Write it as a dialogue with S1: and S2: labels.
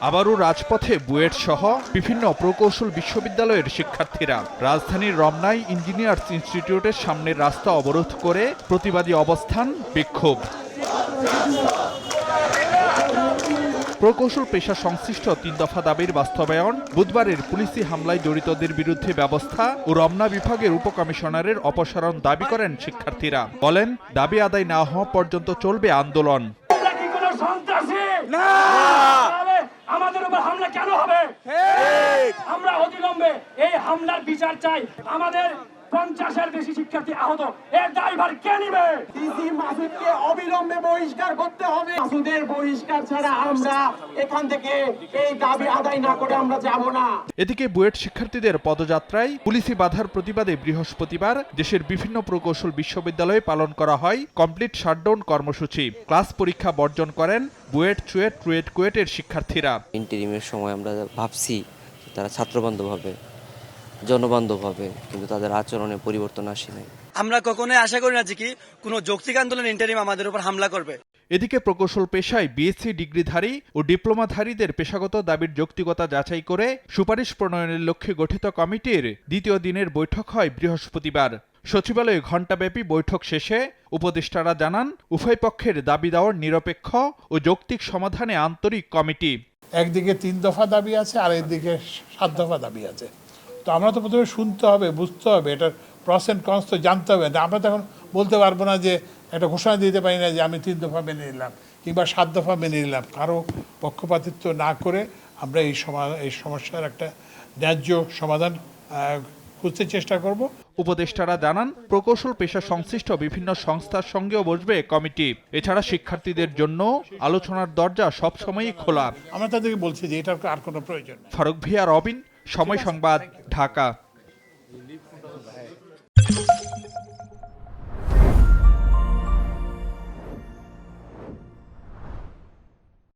S1: আবারও রাজপথে বুয়েট সহ বিভিন্ন প্রকৌশল বিশ্ববিদ্যালয়ের শিক্ষার্থীরা। রাজধানীর রমনায় ইঞ্জিনিয়ার্স ইনস্টিটিউটের সামনের রাস্তা অবরোধ করে প্রতিবাদী অবস্থান, বিক্ষোভ। প্রকৌশল পেশা সংশ্লিষ্ট তিন দফা দাবির বাস্তবায়ন, বুধবারের পুলিশি হামলায় জড়িতদের বিরুদ্ধে ব্যবস্থা ও রমনা বিভাগের উপকমিশনারের অপসারণ দাবি করেন শিক্ষার্থীরা। বলেন, দাবি আদায় না হওয়া পর্যন্ত চলবে আন্দোলন
S2: আমরা কি কোনো সন্ত্রাসী না তাহলে আমাদের উপর হামলা কেন হবে আমরা অবিলম্বে এই হামলার বিচার চাই। আমাদের পঞ্চাশের বেশি শিক্ষার্থী আহত। এর দায়ভার কে নিবে?
S3: ডিসি মাসুদকে অবিলম্বে বহিষ্কার করতে হবে। মাসুদের বহিষ্কার ছাড়া আমরা এখান থেকে এই দাবি আদায় না করে আমরা যাব না।
S1: এদিকে বুয়েট শিক্ষার্থীদের পদযাত্রায় পুলিশি বাধার প্রতিবাদে বৃহস্পতিবার দেশের বিভিন্ন প্রকৌশল বিশ্ববিদ্যালয়ে পালন করা হয় কমপ্লিট শাটডাউন কর্মসূচি। ক্লাস পরীক্ষা বর্জন করেন বুয়েট চুয়েট ট্রুয়েট কুয়েটের শিক্ষার্থীরা।
S4: ইন্টারিমের সময় আমরা ভাবছি তারা ছাত্রবান্ধব হবে জনবান্ধব হবে কিন্তু তাদের আচরণে পরিবর্তন আসে নাই
S5: আমরা কখনোই আশা করি না যে কি কোনো যৌক্তিক আন্দোলন ইন্টারিম আমাদের উপর হামলা করবে।
S1: এদিকে প্রকৌশল পেশায় বিএসসি ডিগ্রিধারী ও ডিপ্লোমাধারীদের পেশাগত দাবির যৌক্তিকতা যাচাই করে সুপারিশ প্রণয়নের লক্ষ্যে গঠিত কমিটির দ্বিতীয় দিনের বৈঠক হয় বৃহস্পতিবার। সচিবালয়ে ঘণ্টাব্যাপী বৈঠক শেষে উপদেষ্টারা জানান উভয় পক্ষের দাবি দেওয়ার নিরপেক্ষ ও যৌক্তিক সমাধানে আন্তরিক কমিটি।
S6: একদিকে তিন দফা দাবি আছে আর একদিকে সাত দফা দাবি আছে। তো আমরা তো প্রথমে শুনতে হবে বুঝতে হবে এটার প্রস অ্যান্ড কনস তো জানতে হবে। না আমরা তখন বলতে পারব না যে একটা ঘোষণা দিতে পারি না যে আমি তিন দফা মেনে নিলাম কিংবা সাত দফা মেনে নিলাম। কারও পক্ষপাতিত্ব না করে আমরা এই সমা এই সমস্যার একটা ন্যায্য সমাধান খুঁজতে চেষ্টা করব।
S1: উপদেষ্টারা জানান প্রকৌশল পেশা সংশ্লিষ্ট বিভিন্ন সংস্থার সঙ্গেও বসবে কমিটি। এছাড়া শিক্ষার্থীদের জন্য আলোচনার দরজা সবসময়ই খোলা।
S6: আমরা তাদেরকে বলছি যে এটার আর কোনো প্রয়োজন
S1: ফারুক ভিয়া রবিন সময় সংবাদ ঢাকা।